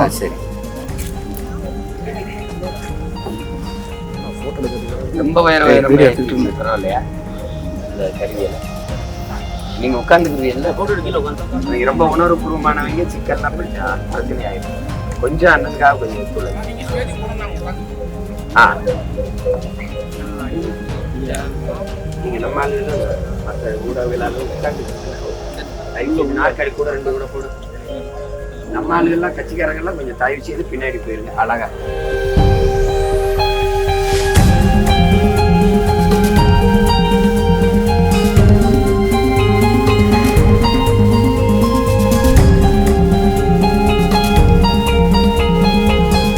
ஆ சரி. ரொம்ப உயரம் உயரம் பரவாயில்லையா? இந்த கருவியில நீங்க உட்காந்துக்கிறீங்கல்ல நீங்க ரொம்ப உணர்வுபூர்வமானவங்க சிக்கல்லாம் கொஞ்சம் பிரச்சனை ஆயிடும். கொஞ்சம் அண்ணனுக்காக கொஞ்சம் ஒத்துழைங்க ஆ. நீங்க நம்ம மற்ற ஊடகங்களால உட்காந்து நாற்காலி கூட ரெண்டு கூட போடும் நம்ம ஆளுகள்லாம் கட்சிக்காரங்கெல்லாம் கொஞ்சம் தயவு செய்து பின்னாடி போயிருங்க அழகா.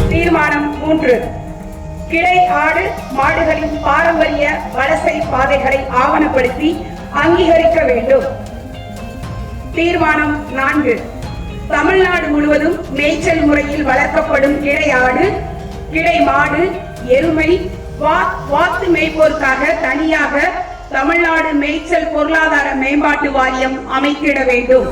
தீர்மானம் மூன்று. கிளை ஆடு மாடுகளின் பாரம்பரிய வலசை பாதைகளை ஆவணப்படுத்தி அங்கீகரிக்க வேண்டும். தீர்மானம் நான்கு. தமிழ்நாடு முழுவதும் மேய்ச்சல் முறையில் வளர்க்கப்படும் கிடை ஆடு கிடை மாடு எருமை வாத்து மேய்ப்போருக்காக தனியாக தமிழ்நாடு மேய்ச்சல் பொருளாதார மேம்பாட்டு வாரியம் அமைத்திட வேண்டும்.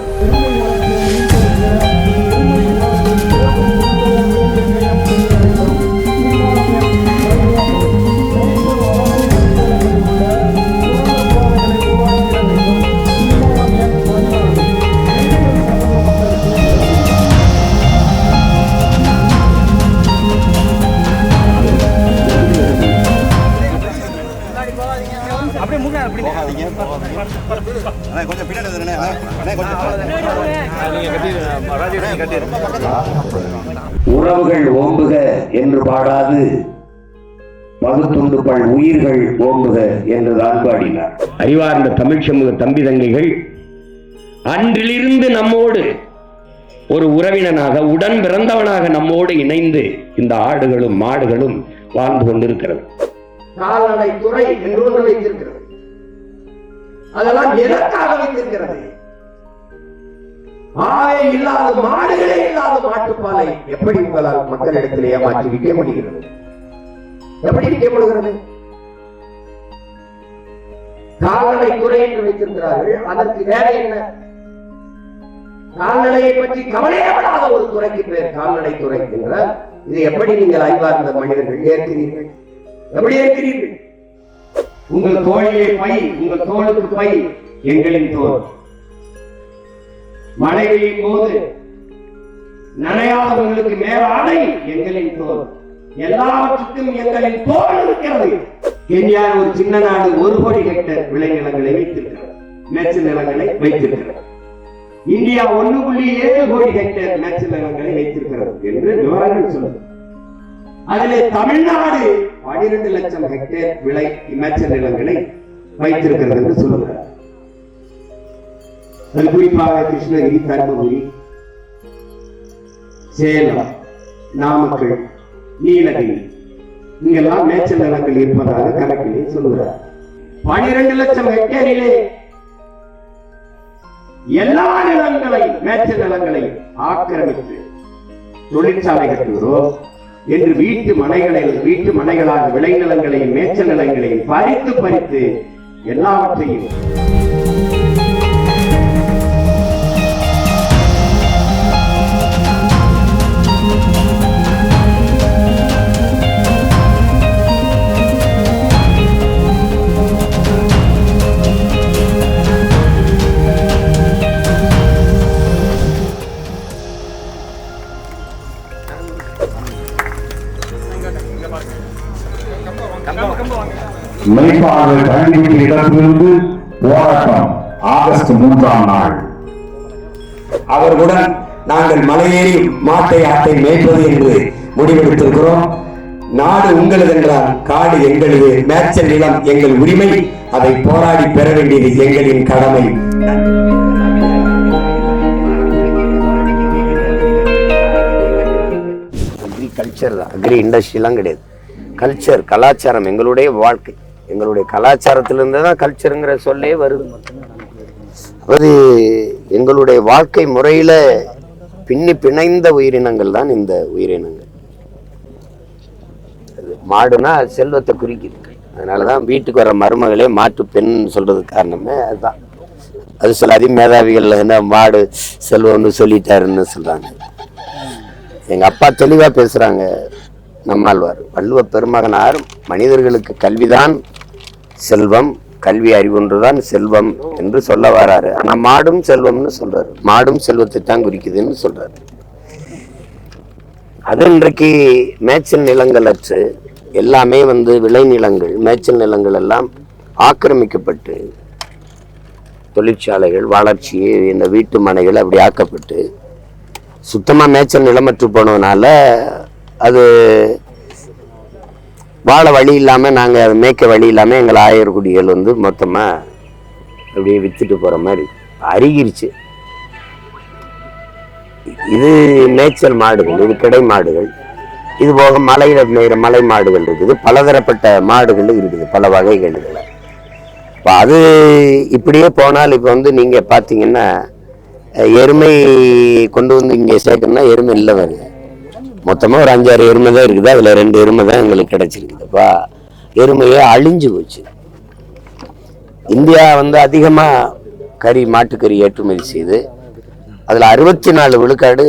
அண்ணா, கொஞ்சம் பின்னாடி வந்துடுண்ணே. அண்ணா, கொஞ்சம் உறவுகள் ஓம்புக என்று பாடாது. பகுத்துண்டு பல் உயிர்கள் ஓம்புக என்று தான் பாடினார். அறிவார்ந்த தமிழ் சமூக தம்பி தங்கைகள் அன்றிலிருந்து நம்மோடு ஒரு உறவினனாக உடன் பிறந்தவனாக நம்மோடு இணைந்து இந்த ஆடுகளும் மாடுகளும் வாழ்ந்து கொண்டிருக்கிறது. கால்நடை துறை என்று ஒன்று வைத்திருக்கிறது. அதெல்லாம் எதற்காக வைத்திருக்கிறது? ஆய இல்லாத மாடுகளே இல்லாத மாட்டுப்பாலை எப்படி உங்களால் மக்களிடத்தில் ஏமாற்றி விற்க முடிகிறது? எப்படி விற்கப்படுகிறது கால்நடை துறை என்று வைத்திருக்கிறார்கள். அதற்கு வேலை என்ன? கால்நடையை பற்றி கவலையப்படாத ஒரு துறைக்கு பேர் கால்நடை துறை என்றால் இதை எப்படி நீங்கள் அறிவார்ந்த மனிதர்கள் ஏற்கிறீர்கள்? எப்படி இருக்கிறீர்கள்? உங்கள் தோழிலே பை உங்கள் தோளுக்கு பை எங்களின் தோல் மழை பெய்யும் போது நனையாதவர்களுக்கு மேலாடை எங்களின் தோல் எல்லாவற்றுக்கும் எங்களின் தோல் இருக்கிறது. கென்யா ஒரு சின்ன நாடு ஒரு கோடி ஹெக்டர் விளைநிலங்களை வைத்திருக்கிறது மேய்ச்சல் நிலங்களை வைத்திருக்கிறது இந்தியா ஒன்னு புள்ளி ஏழு கோடி ஹெக்டேர் மேய்ச்சல் நிலங்களை வைத்திருக்கிறது என்று விவரங்கள் சொல்லுது. அதிலே தமிழ்நாடு பனிரெண்டு லட்சம் ஹெக்டேர் விளை இமாச்சல் நிலங்களை வைத்திருக்கிறது என்று சொல்லுகிறார். குறிப்பாக கிருஷ்ணகிரி தருமபுரி சேலம் நாமக்கல் நீலகிரி இங்கெல்லாம் மேய்ச்சல் நிலங்கள் இருப்பதாக கணக்கிலே சொல்லுகிறார். பனிரெண்டு லட்சம் ஹெக்டேரிலே எல்லா நிலங்களையும் மேய்ச்சல் நிலங்களையும் ஆக்கிரமித்து தொழிற்சாலை கட்டுகிறோம். என்று வீட்டு மனைகளில் வீட்டு மனைகளாக விளைநிலங்களையும் மேய்ச்சல் நிலங்களையும் பறித்து பறித்து எல்லாவற்றையும் மெய்ப்பாளர் கல்விக்கு இடத்திலிருந்து போராட்டம் ஆகஸ்ட் மூன்றாம் நாள். அவர்களுடன் நாங்கள் மலையேறி மாட்டை ஆட்டை மேய்ப்பது என்று முடிவெடுத்திருக்கிறோம். நாடு உங்களது என்றால் காடு எங்களது மேய்ச்சல் நிலம் எங்கள் உரிமை. அதை போராடி பெற வேண்டியது எங்களின் கடமை. அக்ரிகல்ச்சர் தான் அக்ரி இண்டஸ்ட்ரிலாம் கிடையாது. கல்ச்சர் கலாச்சாரம் எங்களுடைய வாழ்க்கை. எங்களுடைய கலாச்சாரத்திலிருந்து தான் கல்ச்சருங்கிற சொல்லே வருது. அது எங்களுடைய வாழ்க்கை முறையில பின்னி பிணைந்த உயிரினங்கள் தான் இந்த உயிரினங்கள். அது மாடுனா செல்வத்தை குறிக்குது. அதனாலதான் வீட்டுக்கு வர மருமகளே மாட்டு பெண் சொல்றது காரணமே அதுதான். அது சொல்ல அதிமேதாவிகள் என்ன மாடு செல்வம்னு சொல்லிட்டாருன்னு சொல்றாங்க. எங்க அப்பா தெளிவா பேசுறாங்க. நம்மாழ்வார் வள்ளுவ பெருமகனார் மனிதர்களுக்கு கல்விதான் செல்வம் கல்வி அறிவொன்றுதான் செல்வம் என்று சொல்ல வராரு. ஆனா மாடும் செல்வம்னு சொல்றாரு. மாடும் செல்வத்தை தான் குறிக்குதுன்னு சொல்றாரு. அது இன்றைக்கு மேய்ச்சல் நிலங்கள் அற்று எல்லாமே வந்து விளைநிலங்கள் மேய்ச்சல் நிலங்கள் எல்லாம் ஆக்கிரமிக்கப்பட்டு தொழிற்சாலைகள் வளர்ச்சி இந்த வீட்டு மனைகள் அப்படி ஆக்கப்பட்டு சுத்தமா மேய்ச்சல் நிலமற்று போனதுனால அது வாழ வழி இல்லாமல் நாங்கள் மேய்க்க வழி இல்லாமல் எங்கள் ஆயர்குடிகள் வந்து மொத்தமாக அப்படியே விற்றுட்டு போகிற மாதிரி அருகிருச்சு. இது மேய்ச்சல் மாடுகள் இது கிடை மாடுகள். இது போக மலையில் மேய்கிற மலை மாடுகள் இருக்குது. பலதரப்பட்ட மாடுகள் இருக்குது பல வகைகள் இதில். இப்போ அது இப்படியே போனால் இப்போ வந்து நீங்கள் பார்த்தீங்கன்னா எருமை கொண்டு வந்து இங்கே சேர்க்கணும்னா எருமை இல்லை வருது மொத்தமாக ஒரு அஞ்சாறு எருமை தான் இருக்குது. அதில் ரெண்டு எருமை தான் எங்களுக்கு கிடச்சிருக்குதுப்பா எருமையே அழிஞ்சு போச்சு. இந்தியா வந்து அதிகமாக கறி மாட்டுக்கறி ஏற்றுமதி செய்து அதில் அறுபத்தி நாலு விழுக்காடு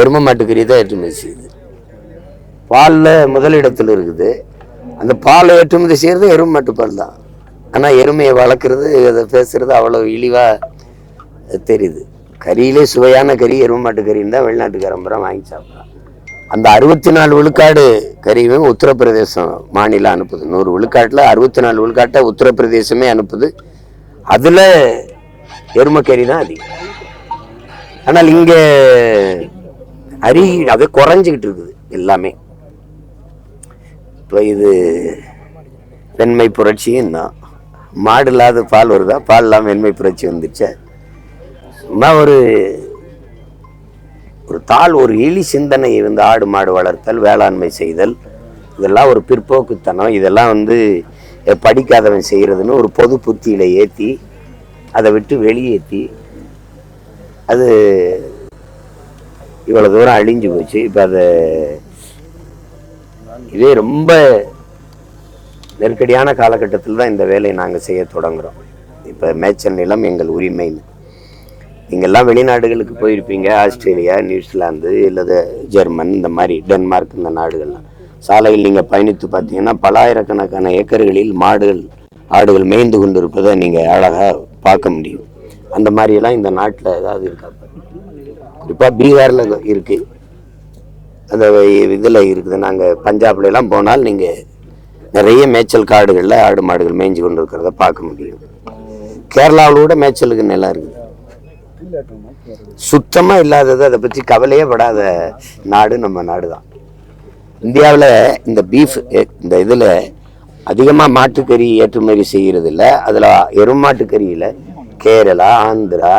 எருமை மாட்டுக்கறி தான் ஏற்றுமதி செய்யுது. பாலில் முதலிடத்தில் இருக்குது. அந்த பாலை ஏற்றுமதி செய்கிறது எருமை மாட்டுப்பால் தான். ஆனால் எருமையை வளர்க்குறது அதை பேசுகிறது அவ்வளோ இழிவாக தெரியுது. கறியிலே சுவையான கறி எருமை மாட்டு கறின்னு தான் வெளிநாட்டுக்காரம்பரம் வாங்கி சாப்பிட்றான். அந்த அறுபத்தி நாலு விழுக்காடு கறியும் உத்தரப்பிரதேசம் மாநிலம் அனுப்புது. நூறு விழுக்காட்டில் அறுபத்தி நாலு விழுக்காட்டை உத்தரப்பிரதேசமே அனுப்புது. அதில் எருமக்கறி தான் அதிகம். ஆனால் இங்கே அரி அது குறைஞ்சிக்கிட்டு இருக்குது எல்லாமே. இப்போ இது வெண்மை புரட்சியும் தான் மாடு இல்லாத பால் வருதா? பால் இல்லாமல் வெண்மை புரட்சி வந்துச்சா நான் ஒரு ஒரு தாள் ஒரு இழி சிந்தனை வந்து ஆடு மாடு வளர்த்தல் வேளாண்மை செய்தல் இதெல்லாம் ஒரு பிற்போக்குத்தனம். இதெல்லாம் வந்து படிக்காதவன் செய்கிறதுன்னு ஒரு பொது புத்தியில் ஏற்றி அதை விட்டு வெளியேற்றி அது இவ்வளோ தூரம் அழிஞ்சு போச்சு. இப்போ அதை இதே ரொம்ப நெருக்கடியான காலகட்டத்தில் தான் இந்த வேலையை நாங்கள் செய்ய தொடங்குகிறோம் இப்போ மேய்ச்சல் நிலம் எங்கள் உரிமைன்னு நீங்கள்லாம் வெளிநாடுகளுக்கு போயிருப்பீங்க ஆஸ்திரேலியா நியூசிலாந்து இல்லது ஜெர்மன் இந்த மாதிரி டென்மார்க் இந்த நாடுகள்லாம். சாலையில் நீங்கள் பயணித்து பார்த்தீங்கன்னா பலாயிரக்கணக்கான ஏக்கர்களில் மாடுகள் ஆடுகள் மேய்ந்து கொண்டு இருப்பதை நீங்கள் அழகாக பார்க்க முடியும். அந்த மாதிரியெல்லாம் இந்த நாட்டில் ஏதாவது இருக்கா? குறிப்பாக பீகாரில் இருக்குது அந்த இதில் இருக்குது. நாங்கள் பஞ்சாப்லாம் போனால் நீங்கள் நிறைய மேய்ச்சல் காடுகளில் ஆடு மாடுகள் மேய்ஞ்சு கொண்டு இருக்கிறத பார்க்க முடியும். கேரளாவில் கூட மேய்ச்சலுக்கு நிலம் இருக்குது. சுத்தமாக இல்லாதது அதை பற்றி கவலையே படாத நாடு நம்ம நாடு தான் இந்தியாவில் இந்த பீஃப் இந்த இதில் அதிகமாக மாட்டுக்கறி ஏற்றுமதி செய்கிறது இல்லை அதில் எருமாட்டுக்கறியில் கேரளா ஆந்திரா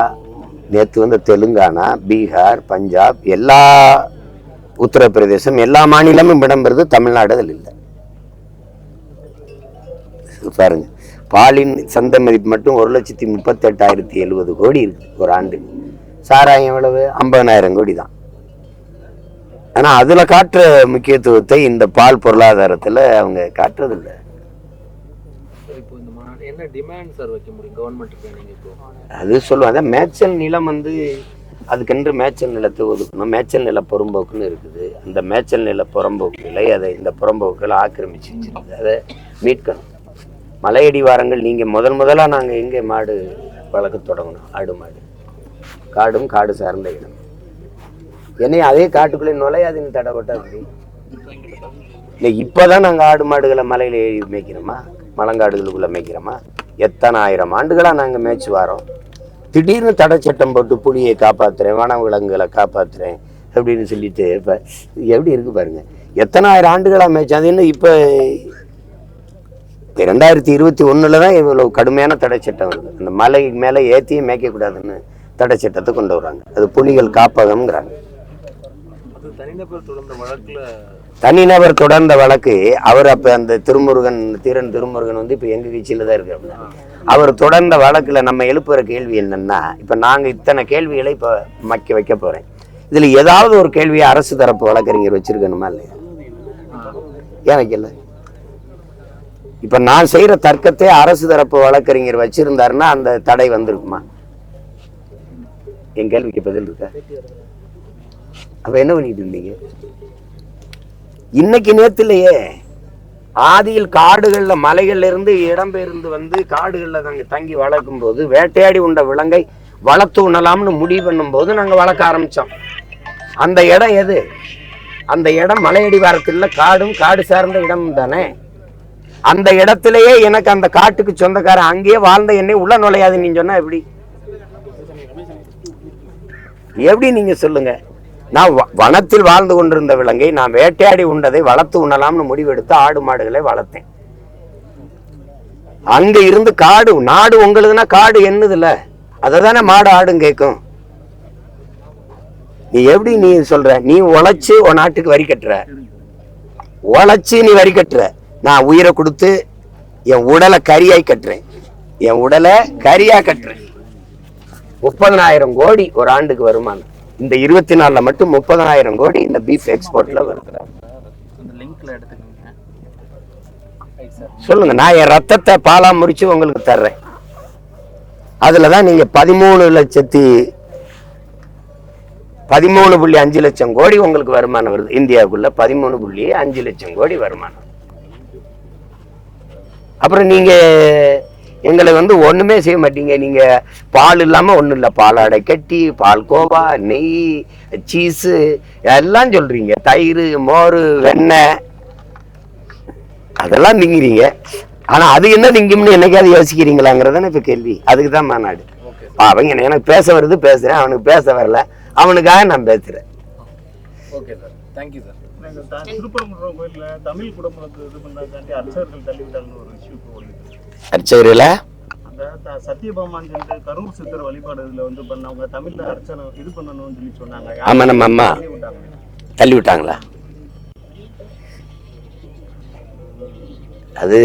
நேற்று வந்து தெலுங்கானா பீகார் பஞ்சாப் எல்லா உத்தரப்பிரதேசம் எல்லா மாநிலமும் இடம்பெறுது தமிழ்நாடு அதில் இல்லை. பாருங்க. பாலின் சந்தை மதிப்பு மட்டும் ஒரு லட்சத்தி முப்பத்தெட்டாயிரத்தி எழுபது கோடி இருக்கு ஒரு ஆண்டு சாராயம் எவ்வளவு? ஐம்பதனாயிரம் கோடி தான். ஆனா அதுல காட்டுற முக்கியத்துவத்தை இந்த பால் பொருளாதாரத்துல அவங்க காட்டுறதில்ல. அது சொல்லுவாங்க. மேய்ச்சல் நிலம் வந்து அதுக்கென்று மேய்ச்சல் நிலத்தை ஒதுக்கணும். மேய்ச்சல் நில புறம்போக்குன்னு இருக்குது. அந்த மேய்ச்சல் நில புறம்போக்குகளை அதை இந்த புறம்போக்குகளை ஆக்கிரமிச்சு வச்சிருக்கு அதை மீட்கணும். மலையடிவாரங்கள் நீங்கள் முதல் முதலாக நாங்கள் எங்கே மாடு வளர்க்க தொடங்கணும்? ஆடு மாடு. காடும் காடு சார்ந்த இடம். என்னைய அதே காட்டுக்குள்ளே நுழையாதுன்னு தடப்பட்டா அப்படி. இல்லை இப்போதான் நாங்கள் ஆடு மாடுகளை மலையில் ஏறி மேய்க்கிறோமா? மலங்காடுகளுக்குள்ளே மேய்க்கிறோமா? எத்தனை ஆயிரம் ஆண்டுகளாக நாங்கள் மேய்ச்சி வரோம்? திடீர்னு தடை சட்டம் போட்டு புலியை காப்பாற்றுறேன் வனவிலங்குகளை காப்பாற்றுறேன் அப்படின்னு சொல்லிட்டு இப்போ எப்படி இருக்குது பாருங்கள் எத்தனை ஆயிரம் ஆண்டுகளாக மேய்ச்சா அது என்ன இப்போ ரெண்டாயிரத்தி இருபத்தி ஒண்ணுல தான் இவ்வளவு கடுமையான தடை சட்டம் வருது. அந்த மலை மேலே ஏற்றியும் மேய்க்கக்கூடாதுன்னு தடை சட்டத்தை கொண்டு வர்றாங்க அது புலிகள் காப்பகம்ங்கிறாங்க. தனிநபர் தொடர்ந்த வழக்கு அவர் அப்ப அந்த திருமுருகன் தீரன் திருமுருகன் வந்து இப்ப எங்க கட்சியில தான் இருக்காரு. அவர் தொடர்ந்த வழக்குல நம்ம எழுப்புற கேள்வி என்னன்னா இப்ப நாங்க இத்தனை கேள்விகளை இப்ப மக்க வைக்க போறேன். இதுல ஏதாவது ஒரு கேள்வியை அரசு தரப்பு வழக்கறிஞர் வச்சிருக்கணுமா இல்லையா? ஏன் வைக்கல? இப்ப நான் செய்யற தர்க்கத்தை அரசு தரப்பு வழக்கறிஞர் வச்சிருந்தாருன்னா அந்த தடை வந்திருக்குமா? என் கேள்விக்கு பதில் இருக்கா? அப்ப என்ன பண்ணிட்டு இருந்தீங்க? இன்னைக்கு நேரத்திலேயே ஆதியில் காடுகள்ல மலைகள்ல இருந்து இடம்பெயர்ந்து வந்து காடுகள்ல நாங்கள் தங்கி வளர்க்கும் போது வேட்டையாடி உண்ட விலங்கை வளர்த்து உண்ணலாம்னு முடிவு பண்ணும்போது நாங்க வளர்க்க ஆரம்பிச்சோம். அந்த இடம் எது? அந்த இடம் மலையடிவாரத்தில் காடும் காடு சார்ந்த இடமும் தானே அந்த இடத்திலேயே எனக்கு அந்த காட்டுக்கு சொந்தக்காரன் அங்கேயே வாழ்ந்த என்னை உள்ள நுழையாது. நீங்க சொன்னா எப்படி? எப்படி நீங்க சொல்லுங்க? நான் வனத்தில் வாழ்ந்து கொண்டிருந்த விலங்கை நான் வேட்டையாடி உண்டதை வளர்த்து உண்ணலாம்னு முடிவெடுத்து ஆடு மாடுகளை வளர்த்தேன். அங்க இருந்து காடு நாடு உங்களுதுன்னா காடு என்னதுல? அதை தானே மாடு ஆடும் கேட்கும் நீ எப்படி நீ சொல்ற? நீ உழைச்சு உன் நாட்டுக்கு வரி கட்டுற. உழைச்சு நீ வரி கட்டுற. நான் உயிரை கொடுத்து என் உடலை கரியாய் கட்டுறேன். என் உடலை கரியா கட்டுறேன். முப்பதனாயிரம் கோடி ஒரு ஆண்டுக்கு வருமானம். இந்த இருபத்தி நாலுல மட்டும் முப்பதனாயிரம் கோடி இந்த பீஃப் எக்ஸ்போர்ட்ல வருது. சொல்லுங்க நான் என் ரத்தத்தை பாலா முறிச்சு உங்களுக்கு தர்றேன். அதுல தான் நீங்க பதிமூணு லட்சத்தி பதிமூணு புள்ளி அஞ்சு லட்சம் கோடி உங்களுக்கு வருமானம் வருது. இந்தியாவுக்குள்ள பதிமூணு புள்ளி அஞ்சு லட்சம் கோடி வருமானம். அப்புறம் நீங்க எங்களை வந்து ஒண்ணுமே செய்ய மாட்டீங்க. நீங்க பால் இல்லாம ஒண்ணும் இல்ல. பாலாடை கட்டி பால் கோவா நெய் சீஸு எல்லாம் சொல்றீங்க. தயிர் மோர் வெண்ணெய். அதெல்லாம் திங்கிறீங்க ஆனா அது என்ன திங்கும்னு என்னைக்காவது யோசிக்கிறீங்களாங்கிறதானே இப்ப கேள்வி. அதுக்கு தான் மாநாடு. அவங்க எனக்கு பேச வருது பேசுறேன். அவனுக்கு பேச வரல. அவனுக்காக நான் பேசுறேன். Okay sir thank you sir Thiruparankundram கோயில்ல தமிழ் குடும்பத்தை இது பண்ணாக்காண்டி அர்ச்சகர்கள் தள்ளிவிட்டாங்கன்னு ஒரு இஷ்யூ இப்போ ஓடுது அர்ச்சகரில் அந்த சொல்லிட்டு கரூர் சித்தர் வழிபாடு இதுல வந்து பண்ணவங்க தமிழ்ல அர்ச்சனை இது பண்ணணும்னு சொல்லி சொன்னாங்க. ஆமா, நம்ம அம்மா. தள்ளி விட்டாங்க. தள்ளி விட்டாங்களா? அது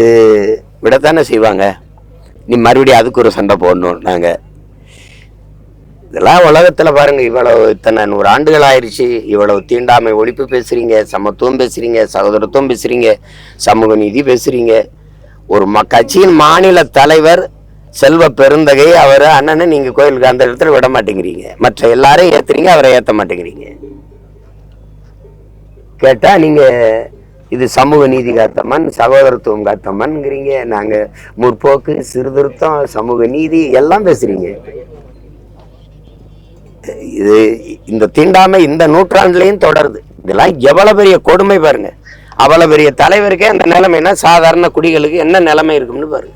விடத்தானே செய்வாங்க. நீ மறுபடியும் அதுக்கு ஒரு சண்டை போடணும் நாங்க இதெல்லாம் உலகத்துல பாருங்க இவ்வளவு இத்தனை நூறு ஆண்டுகள் ஆயிடுச்சு இவ்வளவு தீண்டாமை ஒழிப்பு பேசுறீங்க சமத்துவம் பேசுறீங்க சகோதரத்துவம் பேசுறீங்க சமூக நீதி பேசுறீங்க. ஒரு ம கட்சியின் மாநில தலைவர் செல்வ பெருந்தகை அவர் அண்ணனை நீங்கள் கோயிலுக்கு அந்த இடத்துல விட மாட்டேங்கிறீங்க. மற்ற எல்லாரையும் ஏத்துறீங்க அவரை ஏற்ற மாட்டேங்கிறீங்க. கேட்டால் நீங்கள் இது சமூக நீதி காத்தம்மன் சகோதரத்துவம் காத்தம்மன்ங்கிறீங்க. நாங்கள் முற்போக்கு சீர்திருத்தம் சமூக நீதி எல்லாம் பேசுறீங்க. இது இந்த தீண்டாமை இந்த நூற்றாண்டுலேயும் தொடருது. இதெல்லாம் எவ்வளோ பெரிய கொடுமை பாருங்க. அவ்வளோ பெரிய தலைவருக்கே அந்த நிலைமைனா சாதாரண குடிகளுக்கு என்ன நிலைமை இருக்கும்னு பாருங்க.